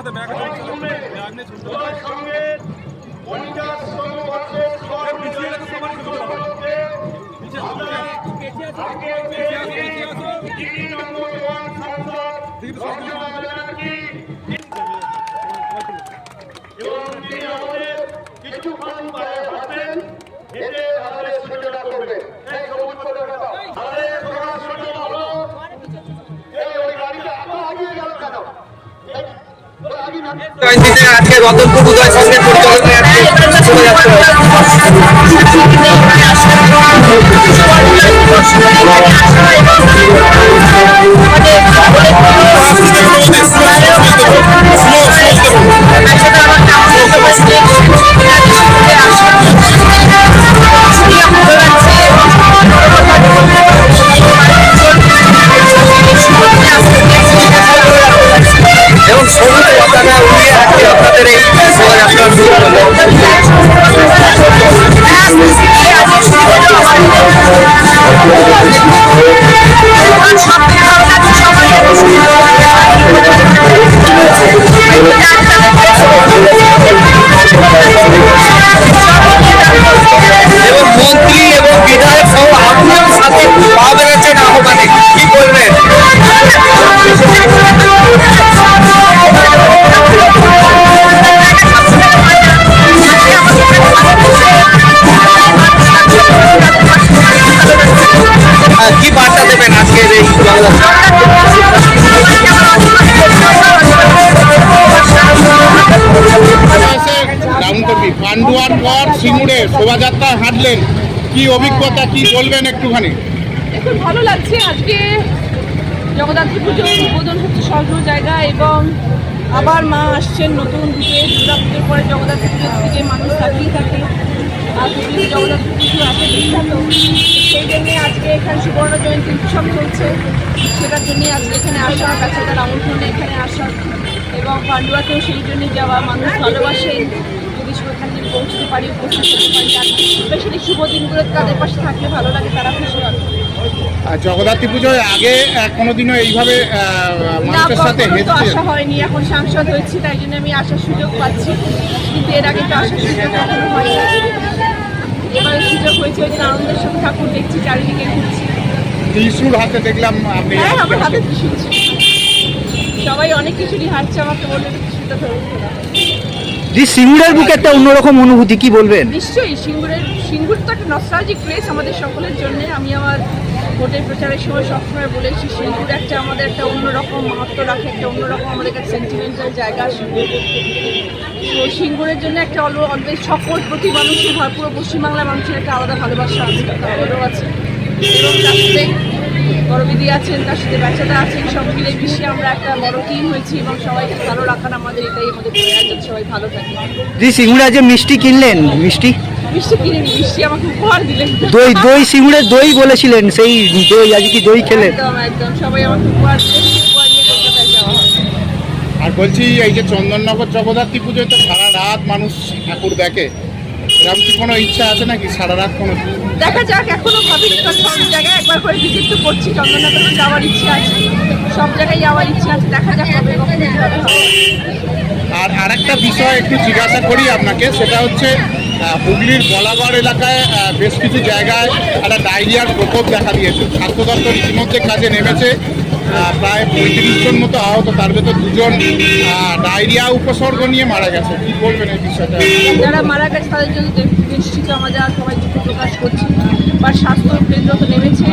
হাতে bag bag নিয়ে ছুটতে কিছু মানুষ ভাবেন আমাদের সূচনা করবেন। জয়ন্তীতে আজকে রতনপুর উদয় সংঘের পরিচালনায় চলে যাচ্ছে। এবং আপনাদের এই শোভাযাত্রা শুরু এবং কি বার্তা দেবেন আজকের এই পান্ডুয়ার পর সিঙ্গুরে শোভাযাত্রা হাঁটলেন। কি অভিজ্ঞতা কি বলবেন একটুখানি? দেখুন ভালো লাগছে আজকে। জগদ্ধাত্রী পুজো উদ্বোধন হচ্ছে স্বর্ণ জায়গা এবং আবার মা আসছেন নতুন রূপে। দুর্গা পুজোর পরে জগদ্ধাত্রী পুজোর থেকে মানুষ তাকিয়ে থাকে। বিখ্যাত সেই জন্যে আজকে এখানে সুবর্ণ জয়ন্তী উৎসব চলছে। সেটার জন্যে আজকে এখানে আসা এখানে আসা এবং পান্ডুয়াতেও সেই জন্যে যাওয়া মানুষ ভালোবাসেন যদি সেখানে পৌঁছতে পারি উপস্থিত হতে পারি আর স্পেশালি শুভ দিনগুলোতে তাদের পাশে থাকলে ভালো লাগে তারা খুশি হবে আর জগদ্ধাত্রী পুজোয় আগে কোনোদিনও এইভাবে মানুষের সাথে আসা হয়নি এখন সাংসদ হয়েছি তাই জন্য আমি আসার সুযোগ পাচ্ছি। কিন্তু এর আগে তো আসার সুযোগ হয়নি। সুযোগ হয়েছে ওই জন্য আনন্দের সাথে ঠাকুর দেখছি চারিদিকে ঘুরছি। ত্রিশুর হাতে দেখলাম আপনি হ্যাঁ আমার হাতে ত্রিশুর সবাই অনেক কিছুরই হাঁটছে আমাকে বললে ত্রিশুরটা ধরুন জি সিঙ্গুরের বুকে একটা অন্যরকম অনুভূতি কি বলবেন? নিশ্চয়ই সিঙ্গুরের সিঙ্গুর তো একটা নস্টালজিক প্লেস আমাদের সকলের জন্য। আমি আমার ভোটের প্রচারের সময় সবসময় বলেছি সিঙ্গুর একটা আমাদের একটা অন্যরকম মাহাত্ম রাখে, একটা অন্যরকম আমাদের কাছে সেন্টিমেন্টাল জায়গা তো সিঙ্গুরের জন্য একটা অলওয়েজ সকল প্রতি মানুষের পুরো পশ্চিমবাংলার মানুষের একটা আলাদা ভালোবাসা আছে তাদেরও আছে। এবং তার সাথে বড়বিদি আছেন, তার সাথে বাচ্চাটা আছেন, সব মিলে মিশিয়ে আমরা একটা বড় টিম হয়েছি এবং সবাইকে ভালো রাখার আমাদের এটাই আমাদের সবাই ভালো থাকে। জি, সিঙ্গুরে যে মিষ্টি কিনলেন, মিষ্টি? মিষ্টি কিনে মিষ্টি আমাকে উপহার দিলেন। দই দই সিঙ্গুরের দই বলেছিলেন সেই দই আজ কি দই খেলেন? একদম একদম সবাই আমাকে উপহার দিলেন উপহার নিয়ে কলকাতায় যাওয়া আর বলছি এই যে চন্দননগর জগদ্ধাত্রী পুজোয় তো সারা রাত মানুষ ঠাকুর দেখে। এরকম কি কোনো ইচ্ছা আছে নাকি? সারা রাত কোনো দেখা যাক এখনও ভাবিনি কারণ সব জায়গায় একবার করে ভিজিট তো করছি চন্দননগরে যাওয়ার ইচ্ছে আছে। সব জায়গায় যাওয়ার ইচ্ছে আছে দেখা যাক হবে কখন আর আরেকটা বিষয় একটু জিজ্ঞাসা করি আপনাকে সেটা হচ্ছে হুগলির বলাগড় এলাকায় বেশ কিছু জায়গায় একটা ডায়রিয়ার প্রকোপ দেখা দিয়েছে। স্বাস্থ্য দপ্তর ইতিমধ্যে কাজে নেমেছে। প্রায় পঁয়ত্রিশ জন মতো আহত, তার ভেতর দুজন ডায়রিয়া উপসর্গ নিয়ে মারা গেছে। কি বলবেন এই বিষয়টা? যারা মারা গেছে, তাদের জন্য নিশ্চিত আমরা সবাই দুঃখ প্রকাশ করছি। বা স্বাস্থ্য কেন্দ্র তো নেমেছে